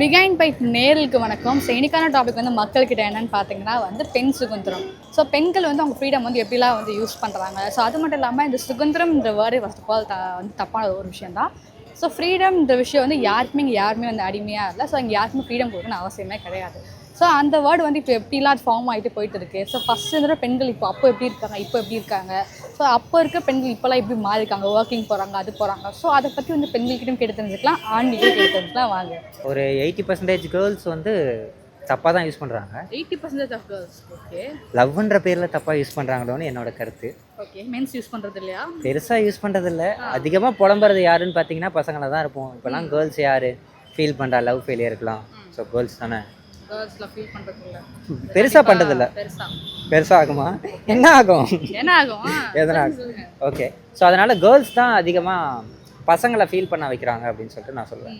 பிகைன் by நேருக்கு வணக்கம். So இன்னைக்கான டாபிக் வந்து மக்கள்கிட்ட என்னன்னு பார்த்தீங்கன்னா வந்து பெண் சுதந்திரம். ஸோ பெண்கள் வந்து அவங்க ஃப்ரீடம் வந்து எப்படிலாம் வந்து யூஸ் பண்ணுறாங்க ஸோ அது மட்டும் இல்லாமல் இந்த சுதந்திரம்ன்ற word first of all the வந்து தப்பான ஒரு விஷயம் தான். ஸோ ஃப்ரீடம்ன்ற விஷயம் வந்து யாருக்குமே இங்கே யாருமே வந்து அடிமையாக இல்லை. ஸோ இங்கே யாருக்குமே ஃப்ரீடம் கொடுக்கணும்னு அவசியமே கிடையாது. ஸோ அந்த வேர்டு வந்து இப்போ எப்படிலாம் ஃபார்ம் ஆகிட்டு போயிட்டு இருக்கு ஸோ ஃபஸ்ட்டு இருந்த பெண்கள் இப்போ அப்போ எப்படி இருக்காங்க இப்போ எப்படி இருக்காங்க? ஸோ அப்போ இருக்க பெண்கள் இப்போலாம் எப்படி மாறி இருக்காங்க ஒர்க்கிங் போகிறாங்க அது போகிறாங்க ஸோ அதை பற்றி வந்து பெண்கள்கிட்டும் கேட்டு தெரிஞ்சுக்கலாம் ஆண்கிட்டும் கேட்டு தெரிஞ்சுக்கலாம். வாங்க. ஒரு எயிட்டி பர்சன்டேஜ் கேர்ள்ஸ் வந்து தப்பாக தான் யூஸ் பண்ணுறாங்க eighty percentage of girls okay லவ்ன்ற பேரில் தப்பாக யூஸ் பண்ணுறாங்களோன்னு என்னோட கருத்து. ஓகே மென்ஸ் யூஸ் பண்ணுறது இல்லையா? பெருசாக யூஸ் பண்ணுறதில்ல அதிகமாக புலம்புறது யாருன்னு பார்த்தீங்கன்னா பசங்களை தான் இருப்போம் இப்போலாம் கேர்ள்ஸ் யார்? ஃபீல் பண்ணுறா லவ் ஃபெயிலியருக்குலாம் ஸோ கேர்ள்ஸ் தானே? கேர்ள்ஸ்ல ஃபீல் பண்ணுறது இல்லை பெருசா பெருசாக ஆகுமா? என்ன ஆகும்? என்ன ஆகும் எதனா ஓகே ஸோ அதனால் கேர்ள்ஸ் தான் அதிகமாக பசங்களை ஃபீல் பண்ண வைக்கிறாங்க அப்படின்னு சொல்லிட்டு நான் சொல்லுவேன்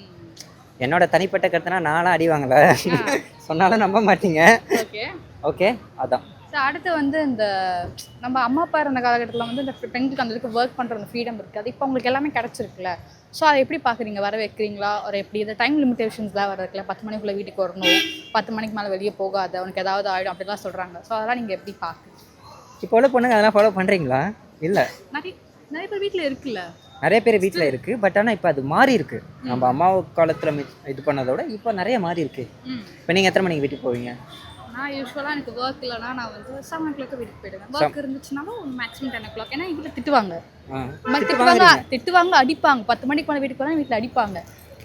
என்னோட தனிப்பட்ட கருத்துனா நானும் அடி வாங்கல. சொன்னாலும் நம்ப மாட்டீங்க. ஓகே ஓகே அதான். ஸோ அடுத்து வந்து இந்த நம்ம அம்மா அப்பா இருந்த காலகட்டத்தில் வந்து இந்த பெண்களுக்கு அந்த அளவுக்கு ஒர்க் பண்ணுற அந்த ஃப்ரீடம் இருக்குது அது இப்போ உங்களுக்கு எல்லாமே கிடச்சிருக்குல்ல? ஸோ அதை எப்படி பார்க்குறீங்க? வர வைக்கிறீங்களா ஒரு எப்படி இந்த டைம் லிமிடேஷன்ஸ்லாம் வர இருக்குல்ல பத்து மணிக்குள்ளே வீட்டுக்கு வரணும். பத்து மணிக்கு மேலே வெளியே போகாத உனக்கு ஏதாவது ஆகிடும் அப்படிலாம் சொல்கிறாங்க ஸோ அதெல்லாம் நீங்கள் எப்படி பார்க்குறீங்க? இப்போ உள்ள பொண்ணுங்க அதெல்லாம் ஃபாலோ பண்ணுறீங்களா இல்லை. நிறைய நிறைய பேர் வீட்டில் இருக்குல்ல? நிறைய பேர் வீட்டில் இருக்குது பட் ஆனால் இப்போ அது மாறி இருக்கு. நம்ம அம்மா காலத்தில் இது பண்ணதோட இப்போ நிறைய மாறி இருக்கு. இப்போ நீங்கள் எத்தனை மணிக்கு வீட்டுக்கு போவீங்க? நான் யூஸ்வலாக எனக்கு ஒர்க் இல்லைனா நான் வந்து செவன் ஓ கிளாக் வீட்டுக்கு போயிடுவேன். ஒர்க் இருந்துச்சுனாலும் மேக்ஸிமம் டென் ஓ கிளாக் ஏன்னா வீட்டில் திட்டுவாங்க. திட்டுவாங்க திட்டுவாங்க அடிப்பாங்க. பத்து மணிக்கு மேலே வீட்டுக்கு போனால் வீட்டில் அடிப்பாங்க.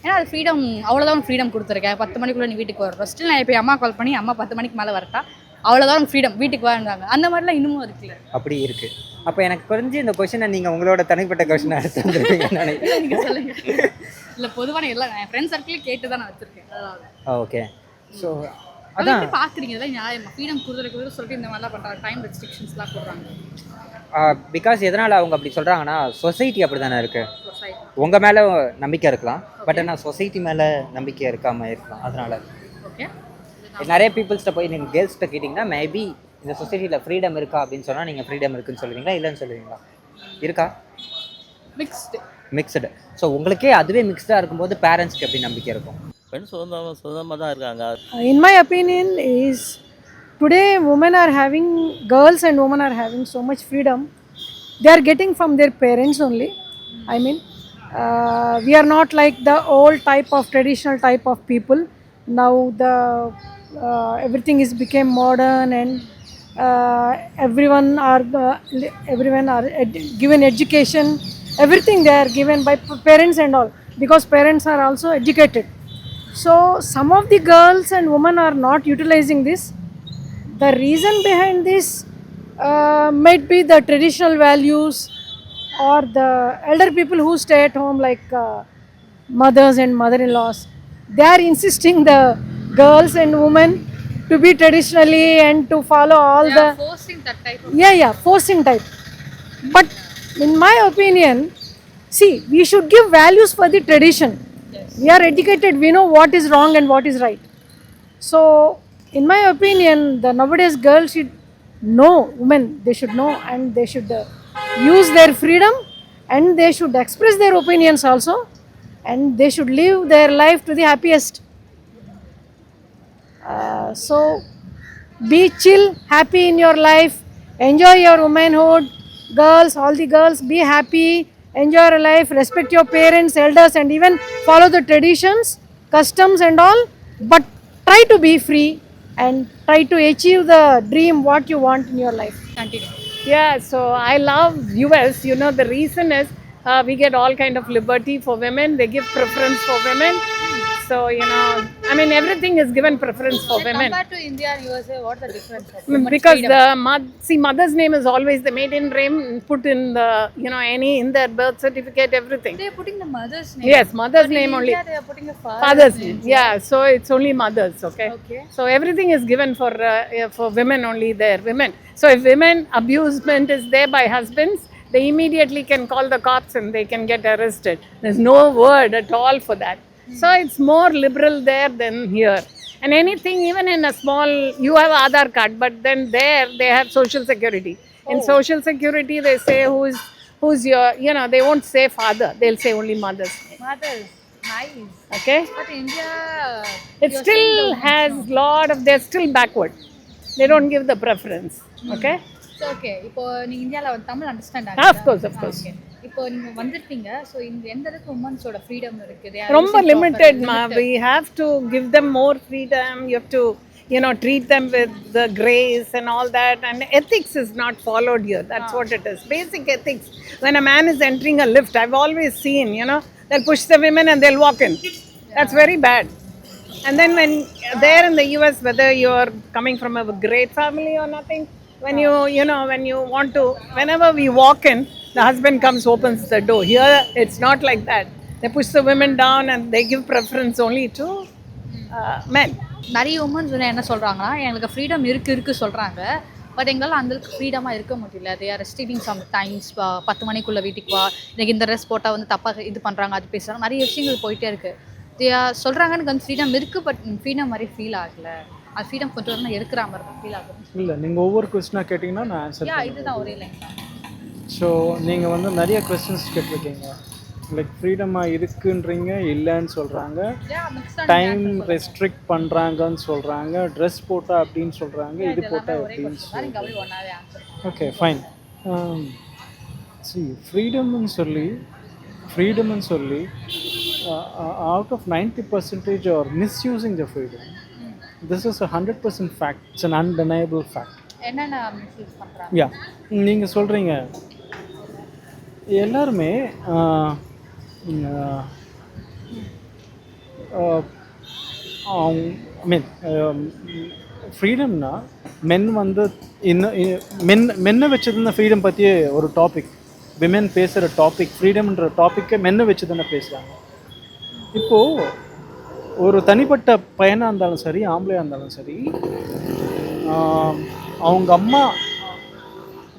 ஏன்னா அது ஃப்ரீடம் அவ்வளோதான் ஃப்ரீடம் கொடுத்துருக்கேன். பத்து மணிக்குள்ளே நீ வீட்டுக்கு வர. ஃபஸ்ட்டு நான் இப்போ அம்மா கால் பண்ணி அம்மா பத்து மணிக்கு மேலே வரட்டா? அவ்வளோதான் ஃப்ரீடம் வீட்டுக்கு வாங்க அந்த மாதிரிலாம் இன்னமும் இருக்குல்ல. அப்படி இருக்கு. அப்போ எனக்கு புரிஞ்சு இந்த கொஷினை நீங்கள் உங்களோட தனிப்பட்ட கொஷினை எடுத்து சொல்லுங்க. இல்லை பொதுவான எல்லாம் என் ஃப்ரெண்ட்ஸ் சர்க்கிளே கேட்டு தான் நான் வச்சுருக்கேன். ஓகே ஸோ அதான். பார்க்குறீங்க இதெல்லாம் நியாயமா? ஃப்ரீடம் கொடுத்துரு கொடுத்து சொல்லிட்டு இந்த மாதிரிலாம் பண்ணுறாங்க டைம் ரெஸ்ட்ரிக்ஷன்ஸ்லாம் கொடுக்குறாங்க பிகாஸ் எதனால் அவங்க அப்படி சொல்கிறாங்கன்னா சொசைட்டி அப்படி தானே இருக்குது உங்கள் மேலே நம்பிக்கை இருக்கலாம். பட் ஆனால் சொசைட்டி மேலே நம்பிக்கை இருக்காமல் இருக்கலாம். அதனால். நிறைய பீப்புள்ஸ்ட்ட போய் நீங்கள் கேர்ள்ஸ்கிட்ட கேட்டிங்கன்னா மேபி இந்த சொசைட்டியில் ஃப்ரீடம் இருக்கா அப்படின்னு சொன்னால் நீங்கள் ஃப்ரீடம் இருக்குன்னு சொல்லுவீங்களா இல்லைன்னு சொல்லுவீங்களா? இருக்கா? மிக்ஸ்டு மிக்சடு ஸோ உங்களுக்கே அதுவே மிக்ஸ்டாக இருக்கும்போது பேரண்ட்ஸ்க்கு எப்படி நம்பிக்கை இருக்கும்? பெண் சுதந்திரம் சுதந்திரமாக தான் இருக்காங்க in my opinion is today women are having girls and women are having so much freedom they are getting from their parents only i mean uh, we are not like the old type of traditional type of people now the uh, everything is became modern and uh, everyone are uh, li- everyone are ed- given education everything they are given by p- parents and all because parents are also educated So some of the girls and women are not utilizing this. The reason behind this uh, might be the traditional values or the elder people who stay at home like uh, mothers and mother-in-laws. They are insisting the girls and women to be traditionally and to follow all they the... forcing that type of... Yeah, yeah, forcing type. But in my opinion, see, we should give values for the tradition we are educated, we know what is wrong and what is right. So, in my opinion, the nowadays girls should know, women, they should know and they should uh, use their freedom and they should express their opinions also and they should live their life to the happiest. Uh, so, be chill, happy in your life, enjoy your womanhood. Girls, all the girls, be happy, enjoy your life, respect your parents, elders, and even follow the traditions, customs, and all. But try to be free and try to achieve the dream what you want in your life. Continue. Yeah, so I love US. You know, the reason is uh, we get all kind of liberty for women. They give preference for women. So you know, I mean, everything is given preference for women. Compared to India and USA, what's the difference? Because the see, mother's name is always the maiden name put in the you know any in their birth certificate, everything. They are putting the mother's name. Yes, mother's But in name only. India, they are putting the father's, Father's name. name, yeah. So it's only mothers, okay. Okay. So everything is given for uh, for women only there, women. So if women abusement is there by husbands, they immediately can call the cops and they can get arrested. There's no word at all for that. So it's more liberal there than here. And anything, even in a small, you have Aadhaar card, but then there they have social security. In social security, they say who's who's your, you know, they won't say father, they'll say only mother's name. Mothers. Nice. Okay, But India, it still has lot of they're still backward. They don't give the preference. Okay. So, okay. இப்போ நீங்க இந்தியால வந்து Tamil understand Ah, of course, of course. இப்போ நீங்க வந்திருப்பீங்க so இந்த எந்த அளவுக்கு உமன்ஸோட ஃப்ரீடம் இருக்குது ரொம்ப limited ma we have to give them more freedom you have to you know treat them with the grace and all that and ethics is not followed here that's what it is basic ethics when a man is entering a lift i've always seen you know they'll push the women and they'll walk in that's very bad and then when there in the us whether you're coming from a great family or nothing when you you know when you want to whenever we walk in the husband comes opens the door. Here it's not like that. They push the women down and they give preference only to uh, men. நிறைய womens வந்து என்ன சொல்றாங்கன்னா எங்களுக்கு freedom இருக்கு இருக்கு சொல்றாங்க. But எங்களால் அந்த அளவுக்கு ஃப்ரீடமாக இருக்க முடியல. They are restricting some times பத்து மணிக்குள்ள வீட்டுக்கு வா. எனக்கு இந்த ட்ரெஸ் போட்டால் வந்து தப்பாக இது பண்ணுறாங்க அது பேசுகிறாங்க நிறைய விஷயங்கள் போயிட்டே இருக்கு. தே சொல்கிறாங்க எனக்கு வந்து ஃப்ரீடம் இருக்குது பட் ஃப்ரீடம் மாதிரி ஃபீல் ஆகல. அது ஃப்ரீடம் கொஞ்சம் கொஞ்சம் இருக்கிற மாதிரி ஃபீல் ஆகுது. இல்லை நீங்கள் ஒவ்வொரு கொஸ்டினாக கேட்டிங்கன்னா நான் ஆன்சர் இதுதான் ஒரே லைன் தான். ஸோ நீங்கள் வந்து நிறைய கொஸ்டின்ஸ் கேட்டிருக்கீங்க. லைக் ஃப்ரீடமாக இருக்குன்றீங்க இல்லைன்னு சொல்கிறாங்க டைம் ரெஸ்ட்ரிக்ட் பண்ணுறாங்கன்னு சொல்கிறாங்க ட்ரெஸ் போட்டா அப்படின்னு சொல்கிறாங்க இது போட்டா அப்படின்னு ஓகே ஃபைன் சி ஃப்ரீடம்னு சொல்லி ஃப்ரீடம்னு சொல்லி out of ninety percentage are misusing the freedom this is a hundred percent fact it's an untenable fact yeah யா நீங்கள் சொல்கிறீங்க எல்லாருமே மீன் ஃப்ரீடம்னா மென் வந்து இன்னும் மென் மென்னை வச்சதுன்னா ஃப்ரீடம் பற்றி ஒரு டாபிக் விமென் பேசுகிற டாபிக் ஃப்ரீடம்ன்ற டாப்பிக்கை மென்னை வச்சு தானே பேசுகிறாங்க இப்போது ஒரு தனிப்பட்ட பையனாக இருந்தாலும் சரி ஆம்பளையாக இருந்தாலும் சரி அவங்க அம்மா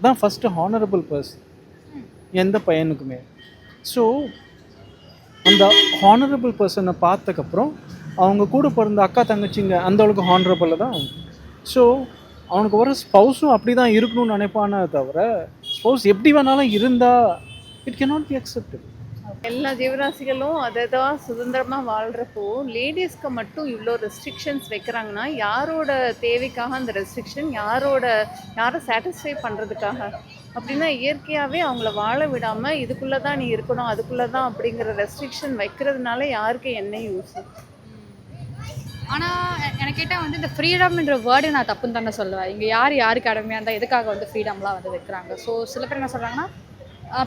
தான் ஃபஸ்ட்டு ஹானரபிள் பர்சன் எந்த பையனுக்குமே. ஸோ அந்த ஹானரபிள் பர்சனை பார்த்தக்கப்புறம் அவங்க கூட பிறந்த அக்கா தங்கச்சிங்க அந்த அளவுக்கு ஹானரபிளில் தான் ஸோ அவனுக்கு வர ஸ்பௌஸும் அப்படி தான் இருக்கணும்னு நினைப்பானே தவிர ஸ்பௌஸ் எப்படி வேணாலும் இருந்தால் இட் cannot பி அக்செப்டட் எல்லா ஜீவராசிகளும் அதை தான் சுதந்திரமாக வாழ்கிறப்போ லேடிஸ்க்கு மட்டும் இவ்வளோ ரெஸ்ட்ரிக்ஷன்ஸ் வைக்கிறாங்கன்னா யாரோட தேவைக்காக அந்த ரெஸ்ட்ரிக்ஷன் யாரோட யாரை சாட்டிஸ்ஃபை பண்ணுறதுக்காக அப்படின்னா இயற்கையாகவே அவங்கள வாழ விடாமல் இதுக்குள்ளே தான் நீ இருக்கணும் அதுக்குள்ளே தான் அப்படிங்கிற ரெஸ்ட்ரிக்ஷன் வைக்கிறதுனால யாருக்கு என்ன யூஸ் ஆனால் எனக்கு கேட்டால் வந்து இந்த ஃப்ரீடம்ன்ற வேர்டு நான் தப்புன்னு தானே சொல்லுவேன். இங்கே யார் யாருக்கு அடமையாக இருந்தால் எதுக்காக வந்து ஃப்ரீடம்லாம் வந்து வைக்கிறாங்க? ஸோ சில பேர் என்ன சொல்கிறாங்கன்னா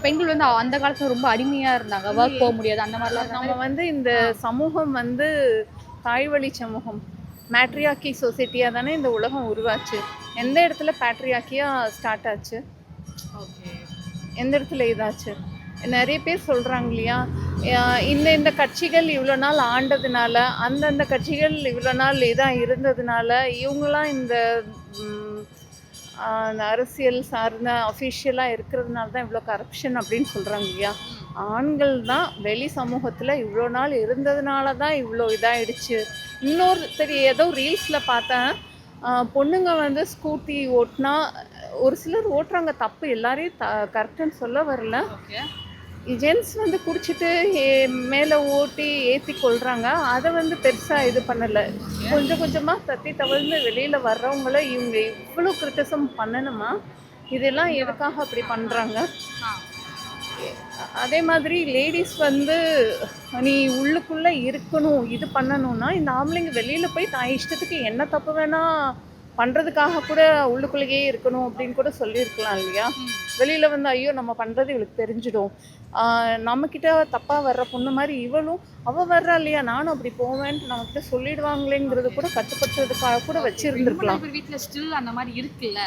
பெண்கள் வந்து அந்த காலத்துல ரொம்ப அடிமையாக இருந்தாங்க. ஒர்க் போக முடியாது அந்த மாதிரிலாம் நம்ம வந்து இந்த சமூகம் வந்து தாய்வழி சமூகம் மேட்ரியாக்கி சொசைட்டியாக தானே இந்த உலகம் உருவாச்சு. எந்த இடத்துல பேட்ரியாக்கியாக ஸ்டார்ட் ஆச்சு? எந்த இடத்துல இதாச்சு? நிறைய பேர் சொல்கிறாங்க இல்லையா? இந்த இந்த கட்சிகள் இவ்வளோ நாள் ஆண்டதுனால அந்தந்த கட்சிகள் இவ்வளோ நாள் இதாக இருந்ததுனால இவங்களாம் இந்த அரசியல் சார்ந்த அஃபிஷியலாக இருக்கிறதுனால தான் இவ்வளோ கரப்ஷன் அப்படின்னு சொல்கிறாங்க இல்லையா? ஆண்கள் தான் வெளி சமூகத்தில் இவ்வளோ நாள் இருந்ததுனால தான் இவ்வளோ இதாயிடுச்சு. இன்னொருத்தர் ஏதோ ரீல்ஸில் பார்த்தேன். பொண்ணுங்க வந்து ஸ்கூட்டி ஓட்டினா ஒரு சிலர் ஓட்டுறாங்க தப்பு எல்லாரையும் த கரெக்டுன்னு சொல்ல வரல. ஜென்ஸ் வந்து குடிச்சிட்டு மேலே ஓட்டி ஏற்றி கொள்றாங்க. அதை வந்து பெருசாக இது பண்ணலை. கொஞ்சம் கொஞ்சமாக தத்தி தவழ்ந்து வெளியில் வர்றவங்கள இவங்க இவ்வளோ கிரிட்டிசம் பண்ணணுமா? இதெல்லாம் எதுக்காக அப்படி பண்ணுறாங்க அதே மாதிரி லேடிஸ் வந்து நீ உள்ளுக்குள்ளே இருக்கணும் இது பண்ணணும்னா இந்த ஆம்பளைங்க வெளியில் போய் தான் இஷ்டத்துக்கு என்ன தப்பு வேணால் பண்ணுறதுக்காக கூட உள்ளுக்குள்ளேயே இருக்கணும் அப்படின்னு கூட சொல்லியிருக்கலாம் இல்லையா? வெளியில் வந்து ஐயோ நம்ம பண்ணுறது இவளுக்கு தெரிஞ்சிடும். நம்மக்கிட்ட தப்பாக வர்ற பொண்ணு மாதிரி இவளும் அவள் வர்றா இல்லையா? நானும் அப்படி போவேன்ட்டு நம்மக்கிட்ட சொல்லிடுவாங்களேங்கிறது கூட கட்டுப்படுத்துறதுக்காக கூட வச்சுருந்துருக்கலாம். வீட்டில் ஸ்டில் அந்த மாதிரி இருக்குல்ல?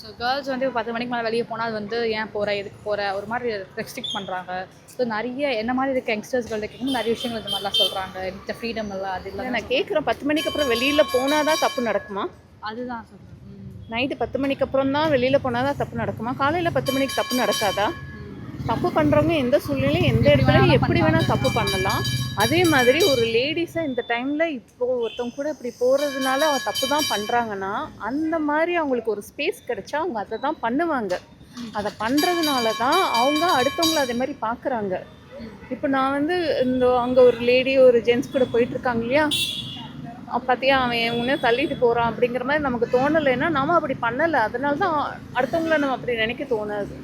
ஸோ கேர்ள்ஸ் வந்து பத்து மணிக்கு மேலே வெளியே போனால் அது வந்து ஏன் போகிற எதுக்கு போகிற ஒரு மாதிரி ரெஸ்ட்ரிக்ட் பண்ணுறாங்க ஸோ நிறைய என்ன மாதிரி இருக்க யங்ஸ்டர்ஸ்கள் கேட்கும்போது நிறைய விஷயங்கள் இந்த மாதிரிலாம் சொல்கிறாங்க இந்த ஃப்ரீடம் எல்லாம் அது இல்லை நான் கேட்குறேன் பத்து மணிக்கு அப்புறம் வெளியில் போனால் தான் தப்பு நடக்குமா? அதுதான் சொல்கிறேன் நைட்டு பத்து மணிக்கு அப்புறம் தான் வெளியில் போனால் தான் தப்பு நடக்குமா? காலையில் பத்து மணிக்கு தப்பு நடக்காதா? தப்பு பண்ணுறவங்க எந்த சூழ்நிலையும் எந்த இடத்துலையும் எப்படி வேணால் தப்பு பண்ணலாம். அதே மாதிரி ஒரு லேடிஸை இந்த டைமில் இப்போ ஒருத்தவங்க கூட இப்படி போகிறதுனால அவ தப்பு தான் பண்ணுறாங்கன்னா அந்த மாதிரி அவங்களுக்கு ஒரு ஸ்பேஸ் கிடைச்சா அவங்க அதை தான் பண்ணுவாங்க. அதை பண்ணுறதுனால தான் அவங்க அடுத்தவங்கள அதே மாதிரி பார்க்குறாங்க இப்போ நான் வந்து இந்த அங்கே ஒரு லேடி ஒரு ஜென்ஸ் கூட போயிட்டு இருக்காங்க இல்லையா? பார்த்தியா அவன் உன்னே தள்ளிட்டு போகிறான் அப்படிங்கிற மாதிரி நமக்கு தோணலைன்னா நாம அப்படி பண்ணலை. அதனால தான் அடுத்தவங்கள நம்ம அப்படி நினைக்க தோணாது.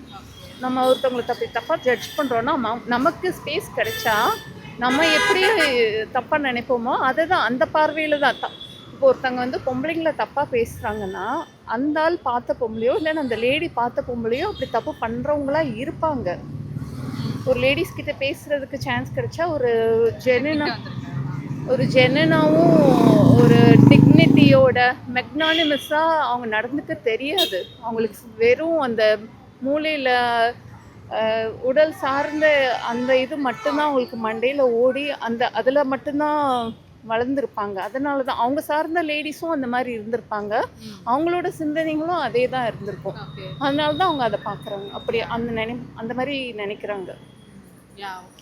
நம்ம ஒருத்தவங்களை தப்பி தப்பாக ஜட்ஜ் பண்ணுறோன்னா நமக்கு ஸ்பேஸ் கிடைச்சா நம்ம எப்படி தப்பாக நினைப்போமோ அதை தான் அந்த பார்வையில் தான். தான் இப்போ ஒருத்தவங்க வந்து பொம்பளைங்களை தப்பாக பேசுகிறாங்கன்னா அந்த ஆள் பார்த்த பொம்பளையோ இல்லைன்னா அந்த லேடி பார்த்த பொம்பளையோ அப்படி தப்பு பண்ணுறவங்களா இருப்பாங்க. ஒரு லேடிஸ் கிட்ட பேசுறதுக்கு சான்ஸ் கிடைச்சா ஒரு ஜெனுனா ஒரு ஜெனுனாவும் ஒரு டிக்னிட்டியோட மெக்னானிமஸாக அவங்க நடந்துக்க தெரியாது. அவங்களுக்கு வெறும் அந்த மூளையில் உடல் சார்ந்த அந்த இது மட்டும்தான் அவங்களுக்கு மண்டையில் ஓடி அந்த அதில் மட்டும்தான் வளர்ந்துருப்பாங்க. அதனால தான் அவங்க சார்ந்த லேடிஸும் அந்த மாதிரி இருந்திருப்பாங்க. அவங்களோட சிந்தனைகளும் அதே தான் இருந்திருக்கும். அதனால தான் அவங்க அதை பார்க்குறாங்க அப்படி அந்த நினை அந்த மாதிரி நினைக்கிறாங்க.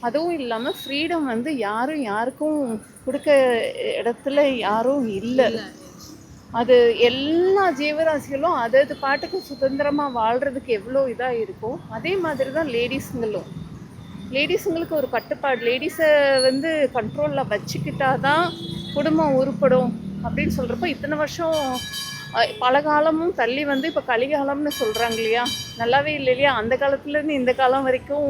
அதுவும் இல்லாமல் ஃப்ரீடம் வந்து யாரும் யாருக்கும் கொடுக்க இடத்துல யாரும் இல்லை. அது எல்லா ஜீவராசிகளும் அது அது பாட்டுக்கு சுதந்திரமாக வாழ்கிறதுக்கு எவ்வளோ இதாக இருக்கும். அதே மாதிரி தான் லேடிஸுங்களும் லேடிஸுங்களுக்கு ஒரு கட்டுப்பாடு. லேடிஸை வந்து கண்ட்ரோலில் வச்சுக்கிட்டா தான் குடும்பம் உருப்படும் அப்படின்னு சொல்கிறப்போ இத்தனை வருஷம் அஹ், பல காலமும் தள்ளி வந்து இப்போ கலிகாலம்னு சொல்கிறாங்க இல்லையா? நல்லாவே இல்லை இல்லையா? அந்த காலத்துலேருந்து இந்த காலம் வரைக்கும்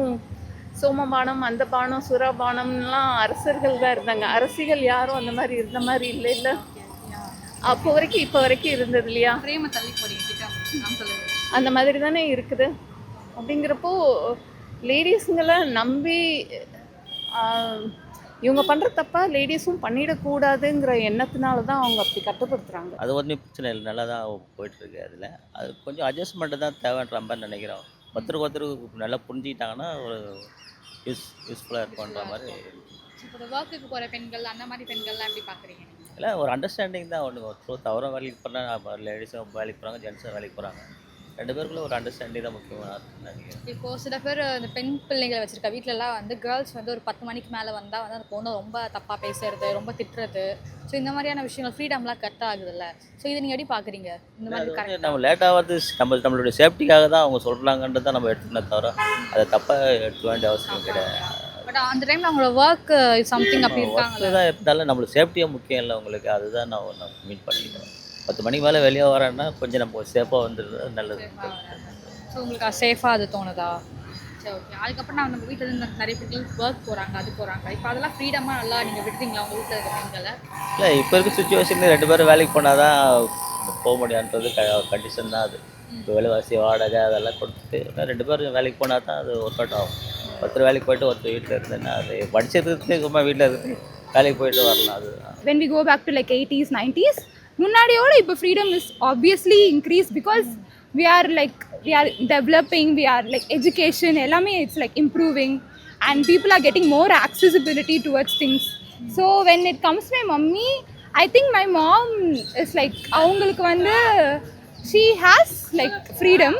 சோமபானம் அந்த பானம் சுரபானம்லாம் அரசர்கள் தான் இருந்தாங்க. அரசிகள் யாரும் அந்த மாதிரி இருந்த மாதிரி இல்லை இல்லை. அப்போ வரைக்கும் இப்போ வரைக்கும் இருந்தது இல்லையா? பிரேம தள்ளி போறீங்க கிட்ட நான் சொல்லுங்க அந்த மாதிரி தானே இருக்குது. அப்படிங்கிறப்போ லேடிஸுங்களை நம்பி இவங்க பண்ணுற தப்பா லேடிஸும் பண்ணிடக்கூடாதுங்கிற எண்ணத்தினால தான் அவங்க அப்படி கட்டுப்படுத்துகிறாங்க அது ஒன்றும் பிரச்சனை இல்லை. நல்லா தான் போயிட்டுருக்கு அதில். அது கொஞ்சம் அட்ஜஸ்ட்மெண்ட்டு தான் தேவைன்ற மாதிரி நினைக்கிறோம். ஒருத்தருக்கு ஒருத்தருக்கு நல்லா புரிஞ்சுக்கிட்டாங்கன்னா ஒரு யூஸ் யூஸ்ஃபுல்லாக இருக்கும்ன்ற மாதிரி. இப்போ ஒர்க்குக்கு போற பெண்கள் அந்த மாதிரி பெண்கள்லாம் எப்படி பாக்குறீங்க நீங்க? இல்லை ஒரு அண்டர்ஸ்டாண்டிங் தான் ஒன்று த்ரூ அவரும் வேலைக்கு போனால் லேடிஸும் வேலைக்கு போகிறாங்க ஜென்ஸும் வேலைக்கு போகிறாங்க ரெண்டு பேருக்குள்ள ஒரு அண்டர்ஸ்டாண்டிங் தான் முக்கியமாக நினைக்கிறேன். இப்போ சில பேர் இந்த பெண் பிள்ளைங்களை வச்சிருக்க வீட்ல எல்லாம் வந்து கேர்ள்ஸ் வந்து ஒரு பத்து மணிக்கு மேலே வந்தால் வந்து அந்த பொண்ணை ரொம்ப தப்பாக பேசுறது ரொம்ப திட்டுறது. ஸோ இந்த மாதிரியான விஷயங்கள் ஃப்ரீடம்லாம் கட் ஆகுதுல்ல. ஸோ இதை நீங்கள் எப்படி பார்க்குறீங்க இந்த மாதிரி கரெக்ட் நம்ம லேட்டாக வந்து நம்ம நம்மளுடைய சேஃப்டிக்காக தான் அவங்க சொல்கிறாங்கன்றது தான் நம்ம எடுத்துக்கணும் தவிர அதை தப்பாக எடுக்க வேண்டிய அவசியம் கிடையாது. பட் அந்த டைம்ல அவங்களோட ஒர்க் சம்திங் அப்படி இருக்காங்கல்ல. ஒர்க்கு தான் இருந்தாலும் நம்மளுக்கு சேஃப்டியாக முக்கியம் இல்லை உங்களுக்கு. அதுதான் நான் மீட் பண்ணிக்கிறேன். பத்து மணிக்கு மேலே வெளியே வரேன்னா கொஞ்சம் நம்ம சேஃபாக வந்துடுறது நல்லது. ஸோ உங்களுக்கு சேஃபாக அது தோணுதா? சரி ஓகே அதுக்கப்புறம் நான் நம்ம வீட்டில் இருந்து நிறைய பேர்கள் ஒர்க் போகிறாங்க அது போகிறாங்க இப்போ அதெல்லாம் ஃப்ரீடமாக நல்லா நீங்கள் விடுறீங்களா உங்கள் வீட்டில் இருக்க பெண்களை இல்லை இப்போ இருக்க சுச்சுவேஷனில் ரெண்டு பேரும் வேலைக்கு போனால் தான் போக முடியான்றது க கண்டிஷன் தான் அது. இப்போ விலைவாசி வாடகை அதெல்லாம் கொடுத்துட்டு ரெண்டு பேரும் வேலைக்கு போனால் தான் அது ஒர்க் அவுட் ஆகும். ஒருத்தர் வேலைக்கு போயிட்டு ஒருத்தர் வீட்டில் இருந்தேன்னா அது படிச்சதுக்கு சும்மா வீட்டில் இருந்து வேலைக்கு போயிட்டு வரலாம் அது when we go back to like 80s 90s முன்னாடியோட இப்போ freedom is obviously increased because we are like we are developing we are like education எல்லாமே it's like improving and people are getting more accessibility towards things so when it comes to my mummy I think my mom is like அவங்களுக்கு வந்து she has like freedom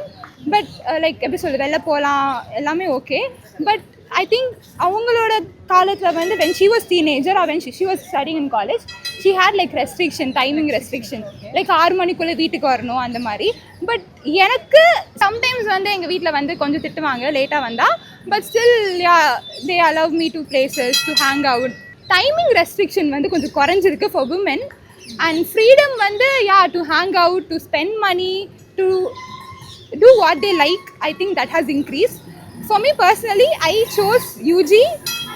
but like எப்படி சொல்றது வெளில போகலாம் எல்லாமே okay but I think அவங்களோட காலத்தில் வந்து when she was teenager or when she was studying in college she had like restriction timing restriction like ஆறு மணிக்குள்ளே வீட்டுக்கு வரணும் அந்த மாதிரி. பட் எனக்கு சம்டைம்ஸ் வந்து எங்கள் வீட்டில் வந்து கொஞ்சம் திட்டுவாங்க லேட்டாக வந்தால் but still yeah they allow me to places to hang out timing restriction வந்து கொஞ்சம் குறைஞ்சிருக்கு ஃபார் உமன் அண்ட் ஃப்ரீடம் வந்து yeah to hang out to spend money to do what they like I think that has increase for me personally i chose ug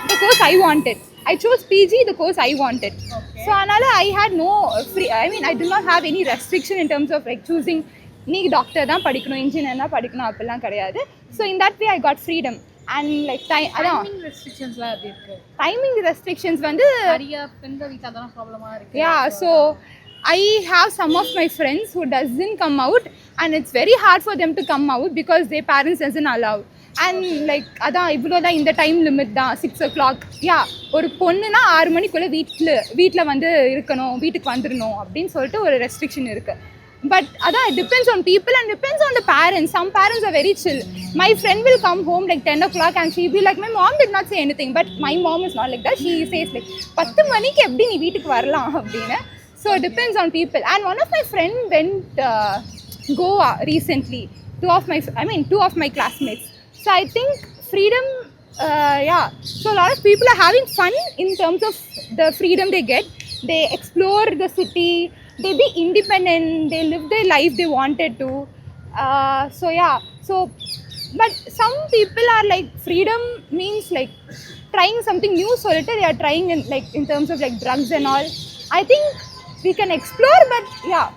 the course i wanted i chose pg the course i wanted so anala i had no free i mean i did not have any restriction in terms of like choosing நீ doctor தான் படிக்கணும் engineer தான் படிக்கணும் அப்படிலாம் கிடையாது so in that way I got freedom and like time அதான் ரெஸ்ட்ரிக்ஷன்ஸ்லாம் எப்படி இருக்கு டைமிங் ரெஸ்ட்ரிக்ஷன்ஸ் வந்து நிறைய பெண்கள் வீட்டில் அதெல்லாம் ப்ராப்ளமாக இருக்கு yeah so i have some of my friends who doesn't come out and it's very hard for them to come out because their parents doesn't allow and like அதான் இவ்வளோ தான் இந்த டைம் லிமிட் தான் சிக்ஸ் ஓ கிளாக் யா ஒரு பொண்ணுனா ஆறு மணிக்குள்ளே வீட்டில் வீட்டில் வந்து இருக்கணும் வீட்டுக்கு வந்துடணும் அப்படின்னு சொல்லிட்டு ஒரு ரெஸ்ட்ரிக்ஷன் இருக்குது பட் அதான் it depends on people and depends on the parents some parents are very chill my friend will come home like ten o'clock and she be like my mom did not say anything but my mom is not like that she says like பத்து மணிக்கு எப்படி நீ வீட்டுக்கு வரலாம் அப்படின்னு so depends on people and one of my friend went Goa recently two of my I mean two of my classmates so i think freedom uh, yeah, so a lot of people are having fun in terms of the freedom they get. They explore the city, they be independent, they live their life they wanted to. Uh, so yeah, so but some people are like freedom means like trying something new. So later they are trying in like in terms of like drugs and all. I think we can explore but yeah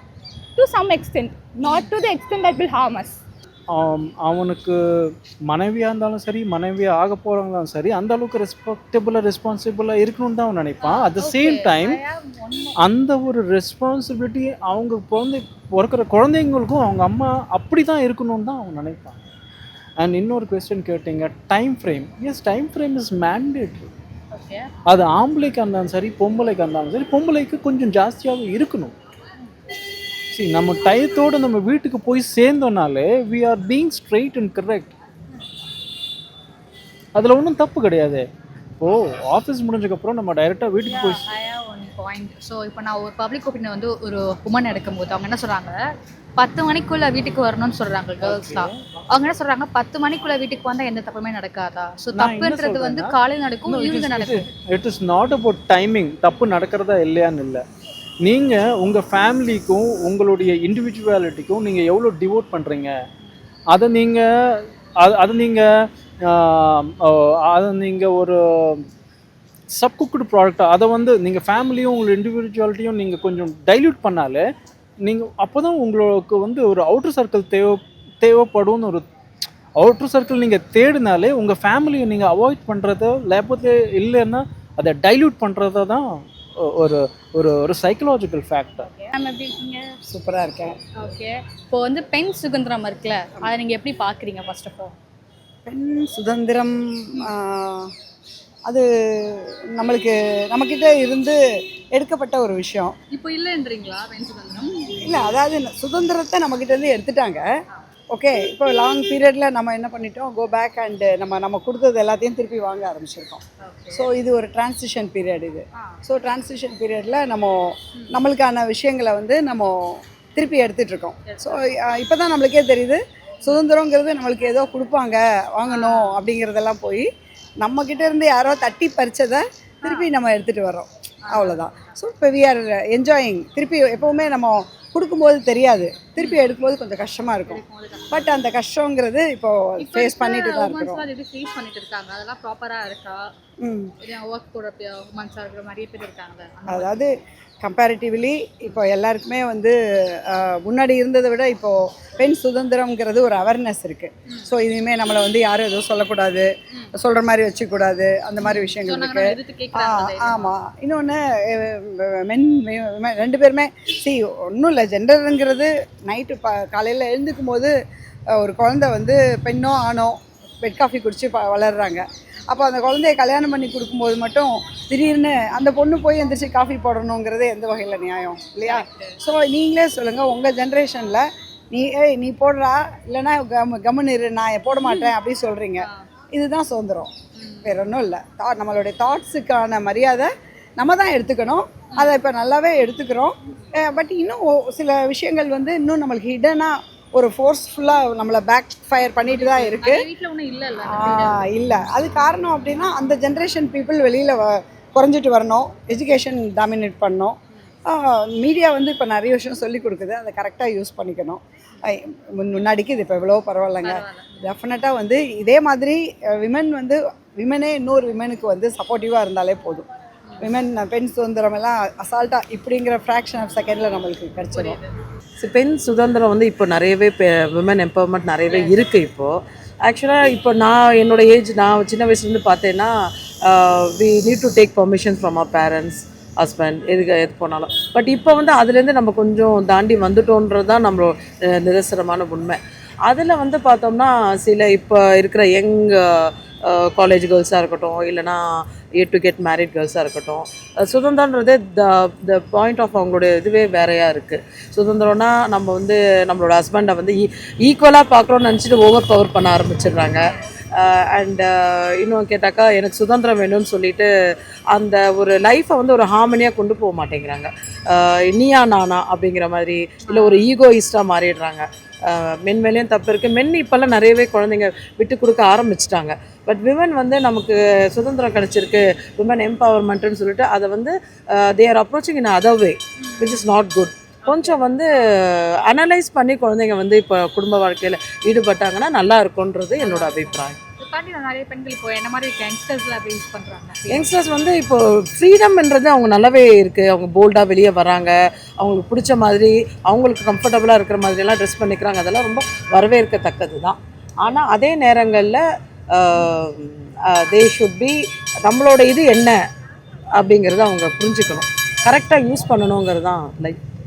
to some extent. Not to the extent that will harm us அவனுக்கு மனைவியாக இருந்தாலும் சரி மனைவியாக ஆக போகிறவங்களும் சரி அந்த அளவுக்கு ரெஸ்பெக்டபுளாக ரெஸ்பான்சிபிளாக இருக்கணும்னு தான் அவன் நினைப்பான். அட் த சேம் டைம் அந்த ஒரு ரெஸ்பான்சிபிலிட்டி அவங்க குழந்தை பிறக்கிற குழந்தைங்களுக்கும் அவங்க அம்மா அப்படி தான் இருக்கணும்னு தான் அவன் நினைப்பான். அண்ட் இன்னொரு கொஸ்டின் கேட்டீங்க time frame yes time frame is mandatory அது ஆம்பளைக்கு இருந்தாலும் சரி பொம்பளைக்கு இருந்தாலும் சரி பொம்பளைக்கு கொஞ்சம் ஜாஸ்தியாகவும் இருக்கணும். சரி நம்ம டயத்தோடு நம்ம வீட்டுக்கு போய் சேர்ந்தோம்னாலே we are being straight and correct அதில் ஒன்றும் தப்பு கிடையாது. ஓ ஆஃபீஸ் முடிஞ்சதுக்கப்புறம் நம்ம டைரெக்டாக வீட்டுக்கு போய் பாயிண்ட் ஸோ இப்போ நான் ஒரு பப்ளிக் ஒப்பீனியன் வந்து ஒரு உமன் எடுக்கும்போது அவங்க என்ன சொல்கிறாங்க பத்து மணிக்குள்ள வீட்டுக்கு வரணும்னு சொல்கிறாங்க கேர்ள்ஸ்லாம் அவங்க என்ன சொல்கிறாங்க பத்து மணிக்குள்ள வீட்டுக்கு வந்தால் எந்த தப்புமே நடக்காதா? ஸோ தப்புன்றது வந்து காலையில் நடக்கும் ஈவினிங் நடக்கும். It is not about timing தப்பு நடக்கிறதா இல்லையான்னு இல்லை. நீங்கள் உங்கள் ஃபேமிலிக்கும் உங்களுடைய இண்டிவிஜுவாலிட்டிக்கும் நீங்கள் எவ்வளோ டிவோட் பண்ணுறீங்க அதை நீங்கள் அது அதை நீங்கள் அதை நீங்கள் ஒரு சப் குக்குடு ப்ராடக்டாக அதை வந்து நீங்கள் ஃபேமிலியும் உங்கள் இண்டிவிஜுவாலிட்டியும் நீங்கள் கொஞ்சம் டைல்யூட் பண்ணாலே நீங்கள் அப்போ தான் உங்களுக்கு வந்து ஒரு அவுட்டர் சர்க்கிள் தேவை தேவைப்படும்னு ஒரு அவுட்டர் சர்க்கிள் நீங்கள் தேடினாலே உங்கள் ஃபேமிலியை நீங்கள் அவாய்ட் பண்ணுறதோ லேபத்தில் இல்லைன்னா அதை டைல்யூட் பண்ணுறத தான் ஒரு ஒரு ஒரு சைக்கலாஜிக்கல் ஃபேக்டர் நம்ம எப்படி இருக்கீங்க? சூப்பராக இருக்கேன். ஓகே இப்போ வந்து பெண் சுதந்திரம் இருக்குல்ல அதை நீங்கள் எப்படி பார்க்குறீங்க ஃபர்ஸ்ட் ஆஃப் ஆல் பெண் சுதந்திரம் அது நம்மளுக்கு நம்மக்கிட்ட இருந்து எடுக்கப்பட்ட ஒரு விஷயம். இப்போ இல்லைன்றீங்களா பெண் சுதந்திரம்? இல்லை அதாவது சுதந்திரத்தை நம்மக்கிட்ட இருந்து எடுத்துட்டாங்க. ஓகே இப்போ லாங் பீரியடில் நம்ம என்ன பண்ணிட்டோம்? கோ பேக் அண்டு நம்ம நம்ம கொடுத்தது எல்லாத்தையும் திருப்பி வாங்க ஆரம்பிச்சிருக்கோம். ஸோ இது ஒரு டிரான்சிஷன் பீரியட் இது. ஸோ டிரான்சிஷன் பீரியடில் நம்ம நம்மளுக்கான விஷயங்களை வந்து நம்ம திருப்பி எடுத்துட்டு இருக்கோம். ஸோ இப்போ தான் நம்மளுக்கே தெரியுது. சுதந்திரங்கிறது நம்மளுக்கு ஏதோ கொடுப்பாங்க வாங்கணும் அப்படிங்கிறதெல்லாம் போய் நம்மக்கிட்ட இருந்து யாரோ தட்டி பறிச்சதை திருப்பி நம்ம எடுத்துகிட்டு வரோம் அவ்வளோதான் ஸோ இப்போ வி ஆர் என்ஜாயிங் திருப்பி எப்போவுமே நம்ம கொடுக்கும்போது தெரியாது. திருப்பி எடுக்கும்போது கொஞ்சம் கஷ்டமாக இருக்கும். பட் அந்த கஷ்டங்கிறது இப்போ ஃபேஸ் பண்ணிட்டு தான் இருக்கிறோம். ஃபேஸ் பண்ணிட்டு இருக்காங்க? அதெல்லாம் ப்ராப்பராக இருக்கா? ம். ஒர்க் கூட உமன்ஸாக இருக்கிற நிறைய பேர் இருக்காங்க. அதாவது கம்பேரிட்டிவ்லி இப்போ எல்லாருக்குமே வந்து முன்னாடி இருந்ததை விட இப்போது பெண் சுதந்திரம்ங்கிறது ஒரு அவேர்னஸ் இருக்குது ஸோ இனிமேல் நம்மளை வந்து யாரும் எதுவும் சொல்லக்கூடாது. சொல்கிற மாதிரி வச்சுக்கூடாது. அந்த மாதிரி விஷயங்கள் இருக்குது ஆமாம் இன்னொன்று மென் ரெண்டு பேருமே சி ஒன்றும் இல்லை. ஜெண்டருங்கிறது நைட்டு ப காலையில் எழுந்துக்கும் போது ஒரு குழந்தை வந்து பெண்ணோ ஆணோ பெட் காஃபி குடிச்சு ப வளர்கிறாங்க அப்போ அந்த குழந்தைய கல்யாணம் பண்ணி கொடுக்கும்போது மட்டும் திடீர்னு அந்த பொண்ணு போய் எந்திரிச்சு காஃபி போடணுங்கிறது எந்த வகையில் நியாயம்? இல்லையா? ஸோ நீங்களே சொல்லுங்கள் உங்கள் ஜென்ரேஷனில் நீ ஏய் நீ போடுறா. இல்லைன்னா கம் கம்முன்னு இரு. நான் போட மாட்டேன் அப்படின்னு சொல்கிறீங்க இதுதான் சுதந்திரம். வேற ஒன்றும் இல்லை. தாட் நம்மளுடைய தாட்ஸுக்கான மரியாதை நம்ம தான் எடுத்துக்கணும். அதை இப்போ நல்லாவே எடுத்துக்கிறோம். பட் இன்னும் சில விஷயங்கள் வந்து இன்னும் நம்மளுக்கு ஹிடனாக ஒரு ஃபோர்ஸ்ஃபுல்லாக நம்மளை பேக் ஃபயர் பண்ணிட்டு தான் இருக்குது வீட்டில் ஒன்றும் இல்லைல்ல இல்லை. அது காரணம் அப்படின்னா அந்த ஜென்ரேஷன் பீப்புள் வெளியில் குறைஞ்சிட்டு வரணும். எஜுகேஷன் டாமினேட் பண்ணணும். மீடியா வந்து இப்போ நிறைய விஷயம் சொல்லி கொடுக்குது. அதை கரெக்டாக யூஸ் பண்ணிக்கணும். முன்னாடிக்கு இது இப்போ எவ்வளோ பரவாயில்லைங்க. டெஃபினட்டாக வந்து இதே மாதிரி விமன் வந்து விமனே இன்னொரு விமனுக்கு வந்து சப்போர்ட்டிவாக இருந்தாலே போதும். விமன் பெண் சுதந்திரம் எல்லாம் அசால்ட்டாக இப்படிங்கிற ஃப்ராக்ஷன் ஆஃப் செகண்டில் நம்மளுக்கு கிடச்சிடும் பெண் சுதந்திரம் வந்து இப்போ நிறையவே விமன் எம்பவர்மெண்ட் நிறையவே இருக்குது இப்போது ஆக்சுவலாக இப்போ நான் என்னோட ஏஜ் நான் சின்ன வயசுலேருந்து பார்த்தேன்னா we need to take permission from our parents husband எதுக்கு எது போனாலும். பட் இப்போ வந்து அதுலேருந்து நம்ம கொஞ்சம் தாண்டி வந்துட்டோன்றது தான் நம்மளோட அஹ், நிதர்சனமான உண்மை. அதில் வந்து பார்த்தோம்னா சில இப்போ இருக்கிற யங் காலேஜ் கேர்ள்ஸாக இருக்கட்டும் இல்லைனா ஏ டு கெட் மேரிட் கேர்ள்ஸாக இருக்கட்டும். Ah சுதந்திரன்றதே the the point of அவங்களுடைய இதுவே வேறையாக இருக்குது சுதந்திரம்னா நம்ம வந்து நம்மளோட ஹஸ்பண்டை வந்து e, ஈக்குவலாக பார்க்குறோம்னு நினச்சிட்டு ஓவர் பவர் பண்ண ஆரம்பிச்சிடுறாங்க. அண்டு இன்னும் கேட்டாக்கா எனக்கு சுதந்திரம் வேணும்னு சொல்லிட்டு அந்த ஒரு லைஃப்பை வந்து ஒரு ஹார்மனியாக கொண்டு போக மாட்டேங்கிறாங்க. நீயா நானா அப்படிங்கிற மாதிரி இல்லை ஒரு ஈகோயிஸ்டாக மாறிடுறாங்க. மென் மேலேயும் தப்பு இருக்குது மென் இப்போல்லாம் நிறையவே குழந்தைங்க விட்டு கொடுக்க ஆரம்பிச்சிட்டாங்க. பட் விமன் வந்து நமக்கு சுதந்திரம் கிடச்சிருக்கு. விமன் எம்பவர்மெண்ட்டுன்னு சொல்லிட்டு அதை வந்து they are approaching in other way which is not good கொஞ்சம் வந்து அனலைஸ் பண்ணி குழந்தைங்க வந்து இப்போ குடும்ப வாழ்க்கையில் ஈடுபட்டாங்கன்னா நல்லா இருக்கும்ன்றது என்னோடய அபிப்பிராயம். தாண்டி நான் நிறைய பெண்கள் இப்போ என்ன மாதிரி யங்ஸ்டர்ஸ்ல அப்படி யூஸ் பண்ணுறாங்க யங்ஸ்டர்ஸ் வந்து இப்போ ஃப்ரீடம்ன்றது அவங்க நல்லாவே இருக்குது அவங்க போல்டாக வெளியே வராங்க. அவங்களுக்கு பிடிச்ச மாதிரி அவங்களுக்கு கம்ஃபர்டபுளாக இருக்கிற மாதிரியெல்லாம் ட்ரெஸ் பண்ணிக்கிறாங்க. அதெல்லாம் ரொம்ப வரவேற்கத்தக்கது தான் ஆனால் அதே நேரங்களில் தே ஷுட் பி நம்மளோட இது என்ன? அப்படிங்கிறத அவங்க புரிஞ்சுக்கணும். கரெக்டாக யூஸ் பண்ணணுங்கிறது தான்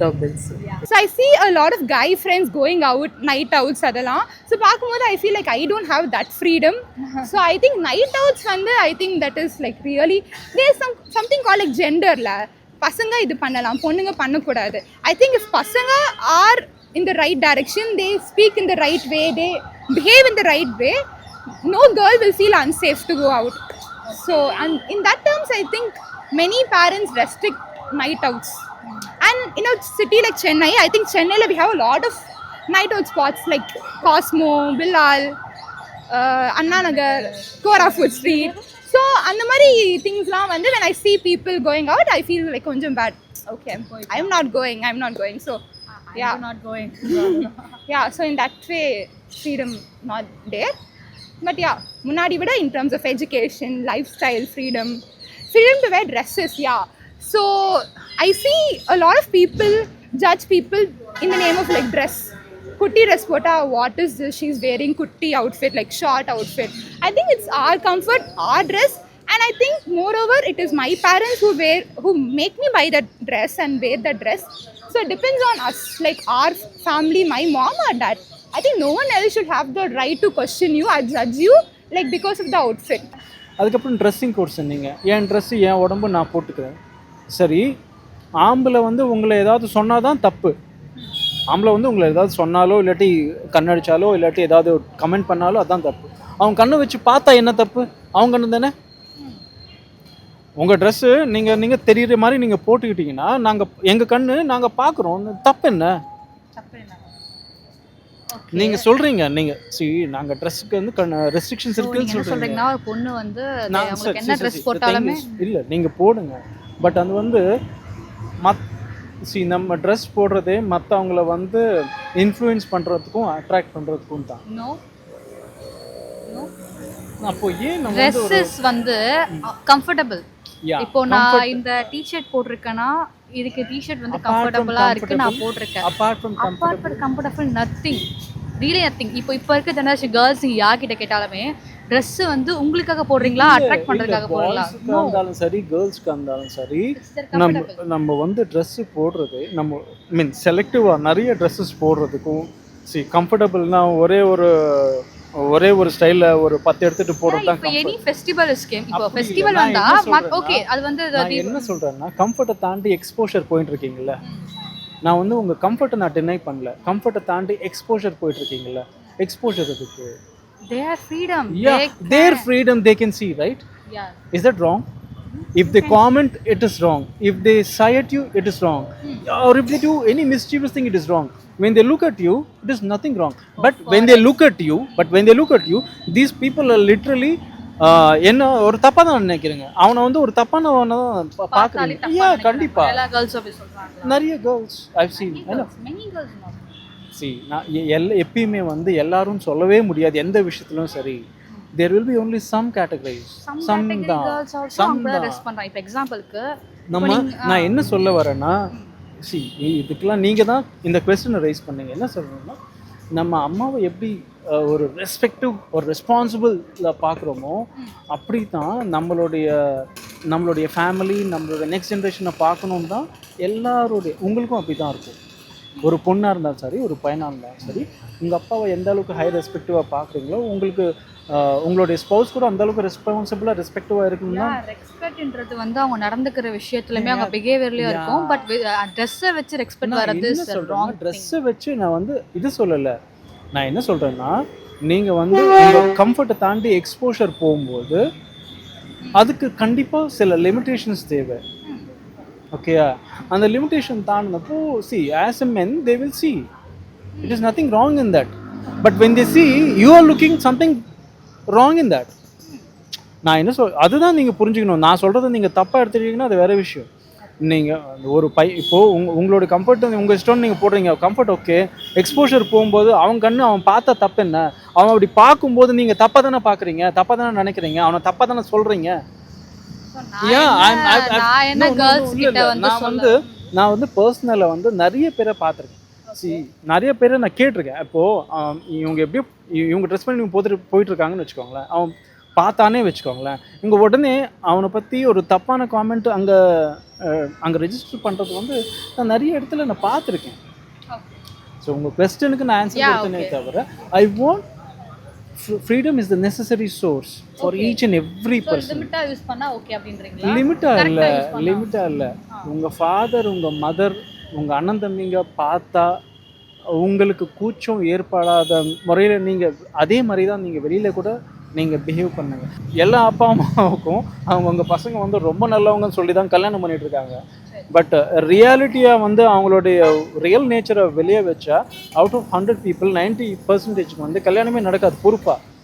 like troubles So I see a lot of guy friends going out, night outs அதெல்லாம் ஸோ பார்க்கும்போது I feel like I don't have that freedom so I think night outs வந்து I think that is like really there some something call like ஜெண்டரில் பசங்க இது பண்ணலாம் பொண்ணுங்க பண்ணக்கூடாது I think if பசங்க are in the right direction they speak in the right way they behave in the right way no girl will feel unsafe to go out so and in that terms i think many parents restrict night outs and in a city like chennai i think chennai we have a lot of night out spots like cosmo bilal uh, Anna Nagar கோராஃபுட் street so அந்த மாதிரி திங்ஸ்லாம் வந்து when I see people going out I feel like கொஞ்சம் bad okay I'm not going I'm not going so yeah not going yeah so in that way freedom not there but yeah முன்னாடி விட in terms of education lifestyle freedom freedom to wear dresses yeah so i see a lot of people judge people in the name of like dress kutti dress pota what is this she's wearing kutti outfit like short outfit i think it's our comfort our dress and i think moreover it is my parents who wear who make me buy that dress and wear that dress so it depends on us like our family my mom or dad i think no one else should have the right to question you or judge you like because of the outfit அதுக்கப்புறம் dressing code சொன்னீங்க என் dress என் உடம்பு நான் போட்டுக்கிறேன் சரி ஆம்பளை வந்து உங்களை ஏதாவது சொன்னால் தான் தப்பு. ஆம்பளை வந்து உங்களை ஏதாவது சொன்னாலோ இல்லாட்டி கண்ணடிச்சாலோ இல்லாட்டி ஏதாவது கமெண்ட் பண்ணாலோ அதான் தப்பு. அவங்க கண்ணை வச்சு பார்த்தா என்ன தப்பு? அவங்க கண்ணு தானே? உங்கள் ட்ரெஸ்ஸு நீங்கள் நீங்கள் தெரியுற மாதிரி நீங்கள் போட்டுக்கிட்டீங்கன்னா நாங்கள் எங்கள் கண்ணு நாங்கள் பார்க்குறோம். தப்பு என்ன? நீங்கள் சொல்கிறீங்க நீங்கள் சி நாங்கள் ட்ரெஸ்ஸுக்கு வந்து ரெஸ்ட்ரிக்ஷன்ஸ் So, நீங்க இருக்குன்னு சொல்றீங்கன்னா ஒரு பொண்ணு வந்து சரி, என்ன சரி, ட்ரெஸ் சரி. போட்டாலுமே இல்ல நீங்க போடுங்க. பட் அது வந்து மத் சி நம்ம ட்ரெஸ் போடுறதே மற்றவங்கள வந்து இன்ஃப்ளூயன்ஸ் பண்றதுக்கும் அட்ராக்ட் பண்றதுக்கும் தான். அப்போ ஏன் ட்ரெஸ்ஸஸ் வந்து கம்ஃபர்டபுள் Yeah, இப்போ நான் இந்த டிஷர்ட் போட்டிருக்கேன்னா இதுக்கு டிஷர்ட் வந்து கம்ஃபர்டபுளா இருக்கு நான் போட்டிருக்கேன். Apart from comfortable nothing really nothing இப்போ இப்போ இருக்க ஜெனரேஷன் கேர்ள்ஸ் யார்கிட்ட கேட்டாலுமே Dress வந்து உங்களுக்காக போடுறீங்களா? அட்ராக்ட் பண்றதுக்காக போடுறீங்களா? இருந்தாலும் சரி கேர்ள்ஸ்க்கு இருந்தாலும் சரி நம்ம நம்ம வந்து ட்ரெஸ்ஸு போடுறது நம்ம மீன் செலக்டிவாக நிறைய ட்ரெஸ்ஸஸ் போடுறதுக்கும் சி கம்ஃபர்டபுள்னா ஒரே ஒரு ஒரே ஒரு ஸ்டைலில் ஒரு பத்து எடுத்துட்டு போடுறது தான் எனி ஃபெஸ்டிவல் ஸ்கீம் இப்போ ஃபெஸ்டிவல் வந்தா சொல்றேன்னா, ஓகே அது வந்து என்ன சொல்கிறேன்னா கம்ஃபர்ட்டை தாண்டி எக்ஸ்போஷர் போயிட்டு இருக்கீங்கல்ல நான் வந்து உங்கள் கம்ஃபர்ட்டை நான் டினை பண்ணல. கம்ஃபர்ட்டை தாண்டி எக்ஸ்போஷர் போயிட்டு இருக்கீங்கல்ல எக்ஸ்போஷர் இதுக்கு they are freedom yeah their freedom they can see right yeah Is that wrong? If they comment, it is wrong. If they sigh at you, it is wrong. Or if they do any mischievous thing, it is wrong. When they look at you, it is nothing wrong. But when they look at you, but when they look at you, these people are literally என்ன ஒரு தப்பா தான் நினைக்கிறேங்க அவனை வந்து ஒரு தப்பானவனை தான் பா- பாக்குறீங்க யா கண்டிப்பா நிறைய கேர்ள்ஸ் ஐவ் சீன் சி நான் எ- எல்லா எப்பயுமே வந்து எல்லாரும் சொல்லவே முடியாது எந்த விஷயத்திலும் சரி. There will be only some categories some தான். சம் தான். இப்போ எக்ஸாம்பிளுக்கு நம்ம நான் என்ன சொல்ல வரேன்னா சி இதுக்கெல்லாம் நீங்கள் தான் இந்த கொஸ்டினை ரைஸ் பண்ணீங்க. என்ன சொல்றேன்னா நம்ம அம்மாவை எப்படி ஒரு ரெஸ்பெக்டிவ் ஒரு ரெஸ்பான்சிபிளில் பார்க்குறோமோ அப்படி தான் நம்மளுடைய நம்மளுடைய ஃபேமிலி நம்மளுடைய நெக்ஸ்ட் ஜென்ரேஷனை பார்க்கணும் தான் எல்லாருடைய உங்களுக்கும் அப்படி தான் இருக்கும். ஒரு பொண்ணாக இருந்தாலும் சரி ஒரு பையனாக இருந்தாலும் சரி உங்கள் அப்பாவை எந்த அளவுக்கு ஹை ரெஸ்பெக்டிவாக பார்க்குறீங்களோ உங்களுக்கு உங்களுடைய ஸ்பௌஸ் கூட அந்த அளவுக்கு ரெஸ்பான்சிபிளாக ரெஸ்பெக்டிவாக இருக்கணும்னா ரெஸ்பெக்ட்ன்றது வந்து அவங்க நடந்துக்கிற விஷயத்துலயுமே அவங்க பிஹேவியர்லயும் இருக்கும். பட் ட்ரெஸ்ஸை வச்சு ரெஸ்பெக்ட் சொல்றேன்னா ராங் ட்ரெஸ்ஸை வச்சு நான் வந்து இது சொல்லலை. நான் என்ன சொல்கிறேன்னா நீங்கள் வந்து உங்கள் கம்ஃபர்ட்டை தாண்டி எக்ஸ்போஷர் போகும்போது அதுக்கு கண்டிப்பாக சில லிமிட்டேஷன்ஸ் தேவை. ஓகேயா அந்த limitation தாண்டினப்போ see as a men they will see it is nothing wrong in that but when they see you are looking something wrong in that நான் என்ன சொல் அதுதான் நீங்கள் புரிஞ்சுக்கணும். நான் சொல்கிறத நீங்கள் தப்பாக எடுத்துக்கிட்டீங்கன்னா அது வேறு விஷயம். நீங்கள் ஒரு பை இப்போது உங்க உங்களோட கம்ஃபர்ட் உங்கள் இஷ்டம்னு நீங்கள் போடுறீங்க. கம்ஃபர்ட் ஓகே எக்ஸ்போஷர் போகும்போது அவன் கண்ணு அவன் பார்த்தா தப்பு என்ன? அவன் அப்படி பார்க்கும்போது நீங்கள் தப்பாக தானே பார்க்குறீங்க? தப்பாக தானே நினைக்கிறீங்க? அவனை தப்பாக தானே சொல்கிறீங்க நான். வந்து நான் வந்து பர்சனலில் வந்து நிறைய பேரை பார்த்துருக்கேன். நிறைய பேரை நான் கேட்டிருக்கேன். இப்போது இவங்க எப்படியோ இவங்க ட்ரெஸ் பண்ணி இவங்க போட்டு போயிட்டு இருக்காங்கன்னு வச்சுக்கோங்களேன். அவன் பார்த்தானே வச்சுக்கோங்களேன். இவங்க உடனே அவனை பற்றி ஒரு தப்பான காமெண்ட் அங்கே அங்கே ரெஜிஸ்டர் பண்ணுறது வந்து நான் நிறைய இடத்துல நான் பார்த்துருக்கேன். ஸோ உங்கள் கொஸ்டனுக்கு நான் ஆன்சர் கொடுத்தனே. தவிர I want freedom is the necessary source for each and every person லிமிட்டா use பண்ணா ஓகே அப்படின்றீங்களா? லிமிட்டா Correct இல்ல. ஆ use பண்ணலாம். லிமிட்டா இல்ல. உங்க ஃபாதர் உங்க மதர் உங்க அண்ணன் தம்பிங்க பார்த்தா உங்களுக்கு கூச்சம் ஏற்படாத முறையில நீங்க அதே மாதிரி தான் நீங்க வெளியில கூட நீங்க பிஹேவ் பண்ணுங்க. எல்லா அப்பா அம்மாவுக்கும் அவங்க உங்க பசங்க வந்து ரொம்ப நல்லவங்கன்னு சொல்லி தான் கல்யாணம் பண்ணிட்டு இருக்காங்க. பட் ரியாலிட்டியாக uh, வந்து அவங்களுடைய ரியல் நேச்சரை வெளியே வச்சா out of hundred people ninety percentage வந்து கல்யாணமே நடக்காது. பொறுப்பாக